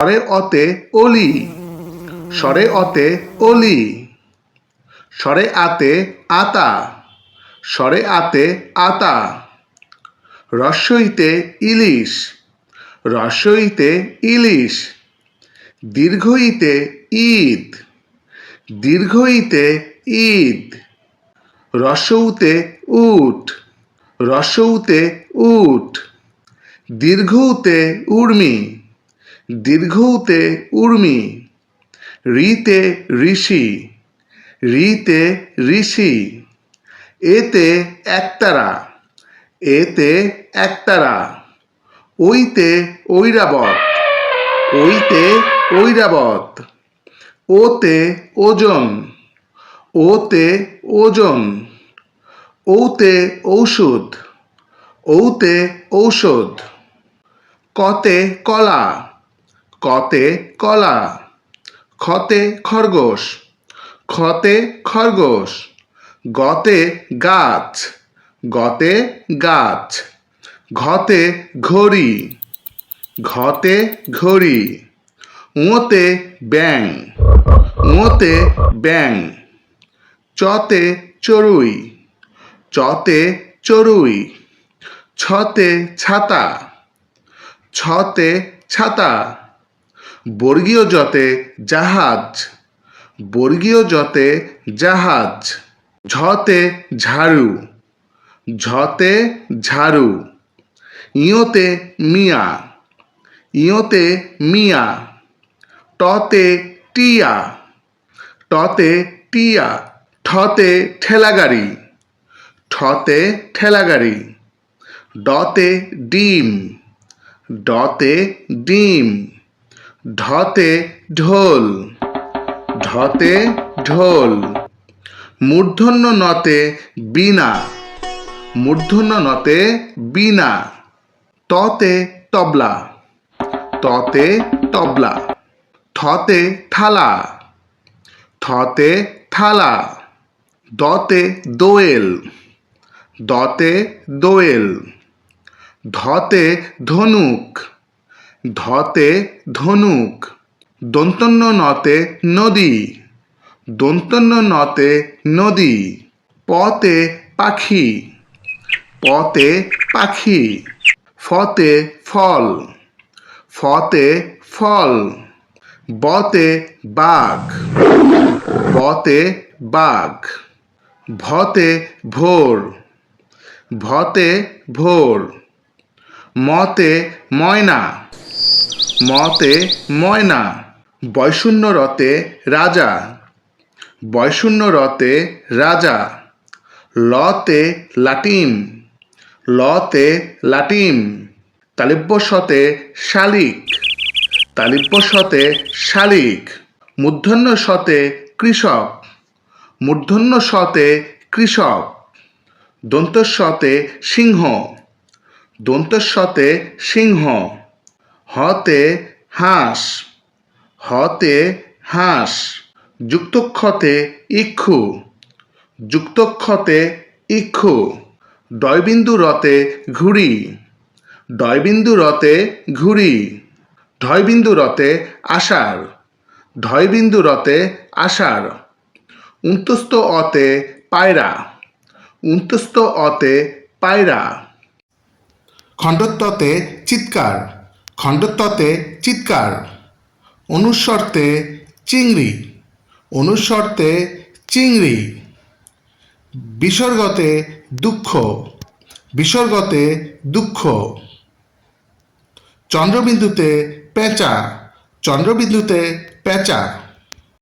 স্বরে অতে অলি। স্বরে অতে অলি। স্বরে আতে আতা। স্বরে আতে আতা। রস্বইতে ইলিশ। রস্বইতে ইলিশ। দীর্ঘইতে ঈদ। দীর্ঘইতে ঈদ। রসৌতে উট। রসৌতে উট। দীর্ঘউতে উর্মি। দীর্ঘউতে উর্মি, রিতে ঋষি রিতে ঋষি, এতে একতারা এতে একতারা, ওইতে ঐরাবত ওইতে ঐরাবত ওতে ওজন ওতে ওজন, ওতে ঔষধ ওতে ঔষধ, কতে কলা। কতে কলা, খতে খরগোশ খতে খরগোশ, গতে গাছ গতে গাছ, ঘতে ঘড়ি ঘতে ঘড়ি, উঁতে ব্যাং উঁতে ব্যাং চতে চড়ুই চতে চড়ুই, ছতে ছাতা ছতে ছাতা। বর্গীয় যতে জাহাজ। বর্গীয় যতে জাহাজ। ঝতে ঝাড়ু। ঝতে ঝাড়ু। ইয়োতে মিয়া। ইয়োতে মিয়া। টতে টিয়া। টতে টিয়া। ঠতে ঠেলাগাড়ি। ঠতে ঠেলাগাড়ি। ডতে ডিম। ডতে ডিম। ঢতে ঢোল ঢতে ঢোল। মূর্ধন্য নতে বীণা, মূর্ধন্য নতে বীণা। ততে তবলা ততে তবলা। থতে থালা থতে থালা। দতে দোয়েল দতে দোয়েল। ধতে ধনুক ধতে ধনুক, দন্তন্য নতে নদী, দন্তন্য নতে নদী, পতে পাখি পতে পাখি, ফতে ফল ফতে ফল, বতে বাঘ বতে বাঘ, ভতে ভোর ভতে ভোর, মতে ময়না মতে ময়না বৈশূন্য রতে রাজা বৈশূন্য রতে রাজা, লতে লাটিম লতে লাটিম তালিব্যসতে শালিক তালিব্যসতে শালিক মূর্ধন্য শতে কৃষক মূর্ধন্য শতে কৃষক দন্তস্বতে সিংহ দন্তস্বতে সিংহ। হতে হাঁস হতে হাঁস। যুক্তক্ষতে ইক্ষু যুক্তক্ষতে ইক্ষু। ডয়বিন্দু রতে ঘুড়ি ডয়বিন্দু রতে ঘুড়ি। ঢয়বিন্দু রতে আষাঢ় ঢয়বিন্দু রতে আষাঢ়। উন্তস্ত অতে পায়রা উন্তস্ত অতে পায়রা। খণ্ডত্বতে চিৎকার। খণ্ডত্বতে চিৎকার অনুসর্তে চিংড়ি অনুসর্তে চিংড়ি বিসর্গতে দুঃখ বিসর্গতে দুঃখ। চন্দ্রবিন্দুতে পেঁচা চন্দ্রবিন্দুতে পেঁচা।